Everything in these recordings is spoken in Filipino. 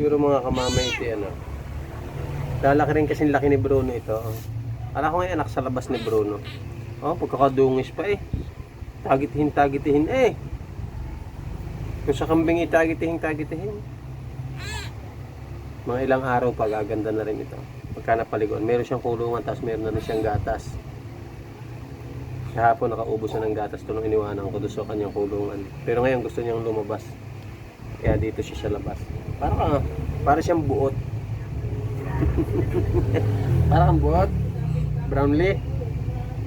Siguro mga kamamay ito yan. Oh. Lalaki rin kasing laki ni Bruno ito. Oh. Ko ngayon anak sa labas ni Bruno. Oh, pagkakadungis pa eh. Tagitihin, tagitihin eh. Kung sa kambing itagitihin, tagitihin. Mga ilang araw pa gaganda na rin ito. Pagka napaliguan. Meron siyang kulungan tapos meron na rin siyang gatas. Sa hapon nakaubos na ng gatas ito nung iniwanan ko doon sa kanyang kulungan. Pero ngayon gusto niyang lumabas. Kaya dito siya sa labas. Para ka, para siyang buot. para kang buot. Brownlee.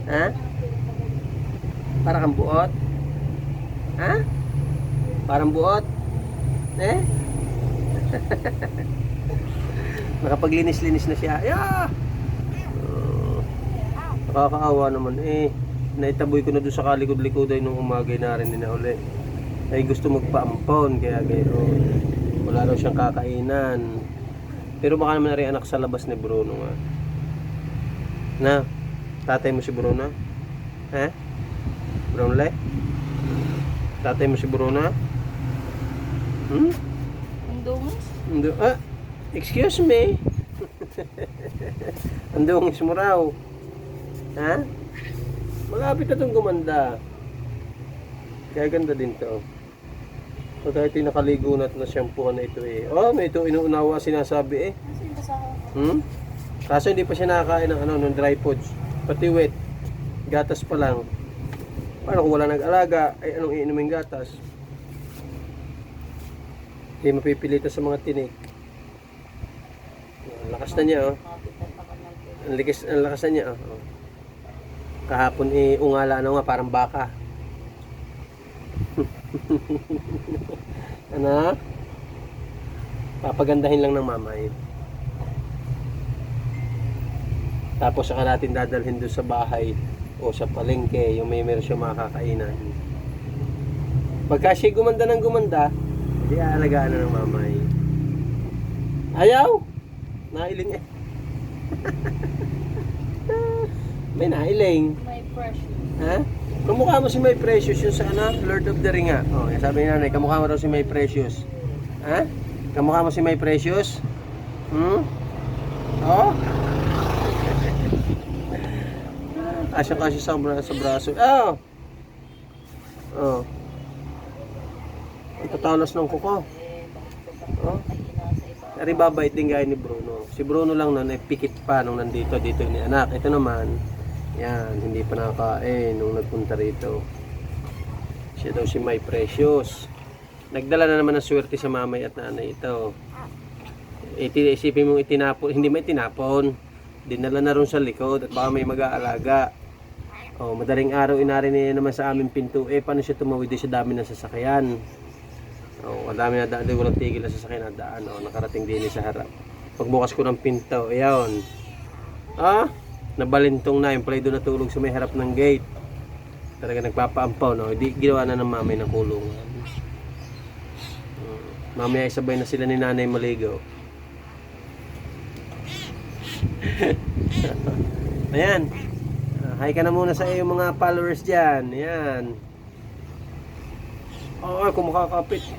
Ha? Para kang buot. Ha? Parang buot. Eh? Nakapaglinis-linis na siya. Yeah! Oh, nakakaawa naman eh. Naitaboy ko na doon sa kalikod-likoday nung umagay na rin na uli. Ay gusto magpaampon kaya gayon. Wala raw siyang kakainan. Pero baka naman na rin anak sa labas ni Bruno nga. Na, tatay mo si Bruno? Ha? Brownlee? Tatay mo si Bruno? Hmm? Ang dungis. Ando, ah, excuse me. Ang dungis mo raw. Ha? Malapit na itong gumanda. Kaya ganda din to. O kahit yung nakaligo na na shampoo na ito eh. Oh, may ito inuunawa sinasabi eh. Hmm? Kaso hindi pa siya nakakain ng ano, ng dry foods. Pati wet. Gatas pa lang. Paano kung wala nag-alaga? Ay anong iinumin gatas? Hindi mapipilitan sa mga tinik. Ang lakas na niya oh. Ang lakas, ang lakas na niya oh. Kahapon eh, ungala nga, parang baka. ano? Papagandahin lang ng mamay. Tapos saka natin dadalhin doon sa bahay o sa palengke, yung may meron siya makakainan. Pagka siya gumanda ng gumanda, di aalagaan na ng mamay. Ayaw! Nailing eh. may nailing. May pressure. Ha? Kamukha mo si May Precious yung sa ano, Lord of the Ring nga. Oh, sabi ni nanay, kamukha mo daw si May Precious. Ha? Kamukha mo si May Precious? Hmm? Oh? Asya kasi sa, sa braso. Oh! Oh. Ang tatalas ng kuko. Eh, Oh. nakahina sa iba? Dari babait din gaya ni Bruno. Si Bruno lang na pikit pa nung nandito, dito ni anak. Ito naman, yan, hindi pa nakakain nung nagpunta rito. Siya daw si May Precious. Nagdala na naman ng swerte sa mamay at nanay ito. Iti, isipin mong itinapon, hindi may tinapon. Dinala na ron sa likod at baka may mag-aalaga. Oh, madaling araw inari niya naman sa aming pinto. Eh, paano siya tumawid sa dami ng sasakyan? Oh, ang dami na daan, di walang tigil na sasakyan na daan. Oh, nakarating din sa harap. Pagbukas ko ng pinto, ayan. Ah, nabalintong na yung pala doon natulog sa may harap ng gate. Talaga nagpapaampaw, no? Di, ginawa na ng mamay ng kulungan. Hmm. Mamaya sabay na sila ni nanay maligo. Ayan. Ah, Hi ka na muna sa iyong mga followers dyan. Ayan. Oo, kung makakapit.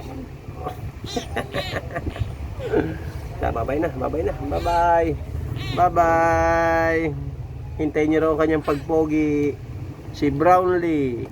Na, babay na, babay na. Bye-bye. Bye-bye. Hintayin niyo raw kanyang pagpogi. Si Brownlee.